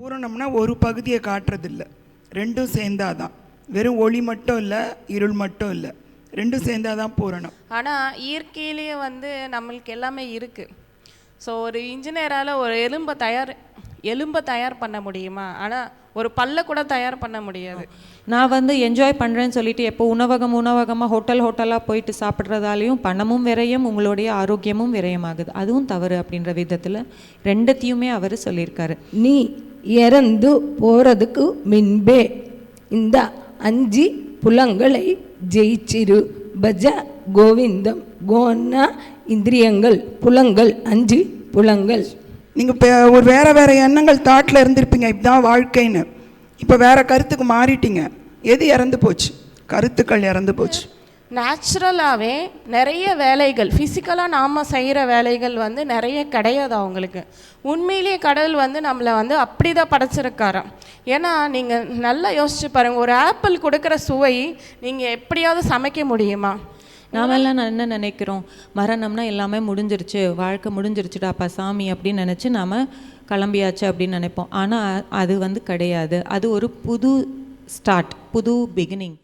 பூரணம்னா ஒரு பகுதியை காட்டுறதில்ல. ரெண்டும் சேர்ந்தாதான். வெறும் ஒளி மட்டும் இல்லை இருள் மட்டும் இல்லை. ரெண்டும் சேர்ந்தாதான் பூரணம். ஆனால் இயற்கையிலேயே வந்து நம்மளுக்கு எல்லாமே இருக்குது ஸோ ஒரு இன்ஜினியரால் ஒரு எலும்பை தயார் எலும்பை தயார் பண்ண முடியுமா? ஆனால் ஒரு பல்ல கூட தயார் பண்ண முடியாது. நான் வந்து என்ஜாய் பண்ணுறேன்னு சொல்லிட்டு எப்போ உணவகம் உணவகமாக ஹோட்டல் ஹோட்டலாக போயிட்டு சாப்பிட்றதாலையும் பணமும் விரயம் உங்களுடைய ஆரோக்கியமும் விரயமாகுது. அதுவும் தவறு அப்படின்ற விதத்தில் ரெண்டத்தையுமே அவர் சொல்லியிருக்காரு. நீ இறந்து போறதுக்கு முன்பே இந்த அஞ்சு புலங்களை ஜெயிச்சிரு. பஜ கோவிந்தம் கோன்னா இந்திரியங்கள் புலங்கள் அஞ்சு புலங்கள். நீங்கள் இப்போ ஒரு வேறு வேறு எண்ணங்கள் தாட்டில் இருந்திருப்பீங்க இதுதான் வாழ்க்கைன்னு. இப்போ வேறு கருத்துக்கு மாறிட்டீங்க. எது இறந்து போச்சு? கருத்துக்கள் இறந்து போச்சு. நேச்சுரலாகவே நிறைய வேலைகள் ஃபிசிக்கலாக நாம் செய்கிற வேலைகள் வந்து நிறைய கிடையாது அவங்களுக்கு. உண்மையிலேயே கடவுள் வந்து நம்மளை வந்து அப்படி தான் படைச்சிருக்காராம். ஏன்னா நீங்கள் நல்லா யோசிச்சு பாருங்கள் ஒரு ஆப்பிள் கொடுக்குற சுவை நீங்கள் எப்படியாவது சமைக்க முடியுமா? நாமெல்லாம் நான் என்ன நினைக்கிறோம்? மரணம்னா எல்லாமே முடிஞ்சிருச்சு வாழ்க்கை முடிஞ்சிருச்சுடாப்பா சாமி அப்படின்னு நினச்சி நாம் கிளம்பியாச்சு அப்படின்னு நினைப்போம். ஆனால் அது வந்து கிடையாது. அது ஒரு புது ஸ்டார்ட் புது பிகினிங்